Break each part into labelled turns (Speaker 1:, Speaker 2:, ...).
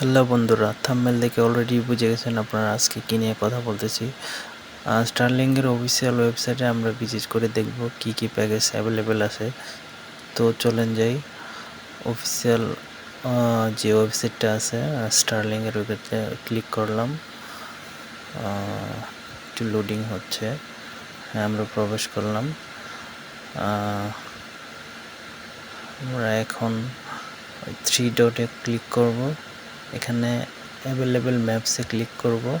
Speaker 1: Hello বন্ধুরা thumbnail দেখে already বুঝে গেছেন আপনারা আজকে কী নিয়ে কথা বলতেছি। স্টারলিংয়ের অফিসিয়াল ওয়েবসাইটে আমরা ভিজিট করে দেখব কি কি প্যাকেজ অ্যাভেলেবেল আছে। তো চলেন যাই অফিসিয়াল যে ওয়েবসাইটটা আছে স্টারলিংয়ের ওয়েবসাইটে ক্লিক করলাম। একটু লোডিং হচ্ছে হ্যাঁ আমরা প্রবেশ করলাম। আমরা এখন থ্রি ডটে ক্লিক করব। এখানে অ্যাভেলেবেল ম্যাপসে ক্লিক করব।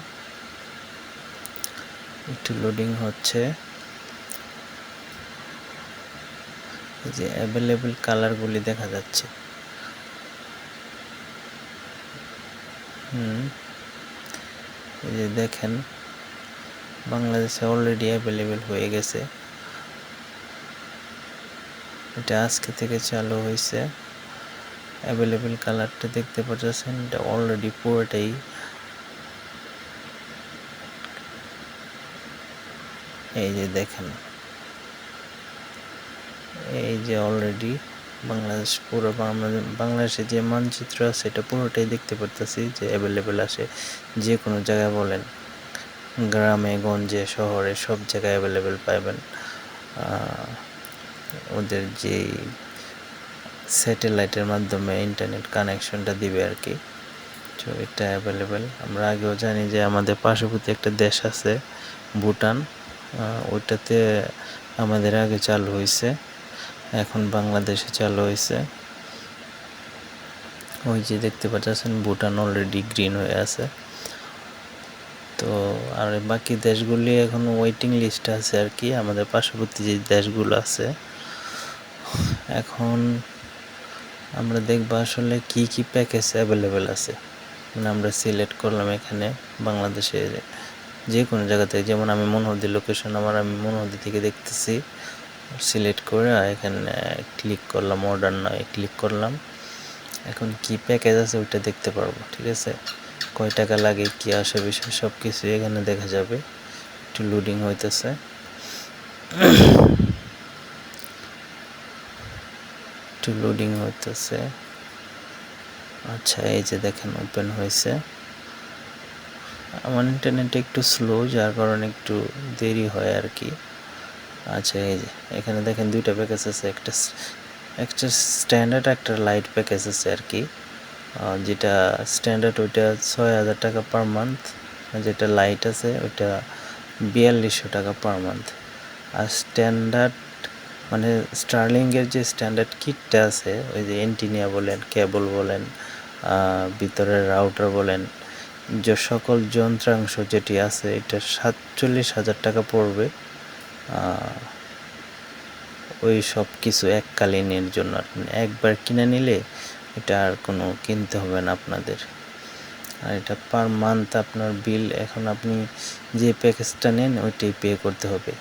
Speaker 1: একটু লোডিং হচ্ছে। যে অ্যাভেলেবেল কালারগুলি দেখা যাচ্ছে। হুম, এই যে দেখেন, বাংলাদেশে অলরেডি অ্যাভেলেবেল হয়ে গেছে। এটা আজকে থেকে চালু হয়েছে। অ্যাভেলেবেল কালারটা দেখতে পাচ্ছেন এটা অলরেডি পুরোটাই। এই যে দেখেন, এই যে অলরেডি বাংলাদেশ পুরো বাংলাদেশে যে মানচিত্র আছে, এটা পুরোটাই দেখতে পারতেছি যে অ্যাভেলেবেল আছে যে কোনো জায়গায় বলেন। গ্রামে, গঞ্জে, শহরে সব জায়গায় অ্যাভেলেবেল পাবেন ওদের যেই স্যাটেলাইটের মাধ্যমে ইন্টারনেট কানেকশনটা দিবে আর কি। তো এটা অ্যাভেলেবেল আমরা আগেও জানি যে আমাদের পার্শ্ববর্তী একটা দেশ আছে, ভুটান। ওইটাতে আমাদের আগে চালু হয়েছে এখন বাংলাদেশে চালু হয়েছে ওই যে দেখতে পাচ্ছেন, ভুটান অলরেডি গ্রিন হয়ে আছে। তো, আর বাকি দেশগুলি এখন ওয়েটিং লিস্টে আছে আর কি। আমাদের পার্শ্ববর্তী যে দেশগুলো আছে, এখন আমরা দেখব আসলে কি কি প্যাকেজ অ্যাভেলেবেল আছে। মানে আমরা সিলেক্ট করলাম এখানে বাংলাদেশে যে কোনো জায়গা থেকে যেমন আমি মনোহরদি লোকেশন আমার আমি মনোহরদি থেকে দেখতেছি। সিলেক্ট করে এখানে ক্লিক করলাম অর্ডার নয় ক্লিক করলাম। এখন কি প্যাকেজ আছে ওইটা দেখতে পারব, ঠিক আছে? কয় টাকা লাগে, কি আসে বিষয় সব কিছু এখানে দেখা যাবে। একটু লোডিং হইতেছে। একটু লোডিং হইতেছে। আচ্ছা এই যে দেখেন ওপেন হয়েছে আমার ইন্টারনেট একটু স্লো যার কারণে একটু দেরি হয় আর কি আচ্ছা এই যে, এখানে দেখেন দুইটা প্যাকেজ আছে, একটা একটা স্ট্যান্ডার্ড একটা লাইট প্যাকেজ আছে আর কি যেটা স্ট্যান্ডার্ড ওইটা ছয় হাজার টাকা পার মান্থ যেটা লাইট আছে, ওইটা বিয়াল্লিশশো টাকা পার মান্থ আর স্ট্যান্ডার্ড মানে স্টার্লিংয়ের যে স্ট্যান্ডার্ড কিটটা আছে, ওই যে এন্টিনিয়া বলেন কেবল বলেন ভিতরের রাউটার বলেন, যে সকল যন্ত্রাংশ যেটি আছে এটা সাতচল্লিশ হাজার টাকা পড়বে। ওই সব কিছু এককালীনের জন্য একবার কিনে নিলে এটা আর কোনো কিনতে হবে না আপনাদের। আর এটা পার মান্থ আপনার বিল এখন আপনি যে প্যাকেজটা নেন, ওইটাই পে করতে হবে।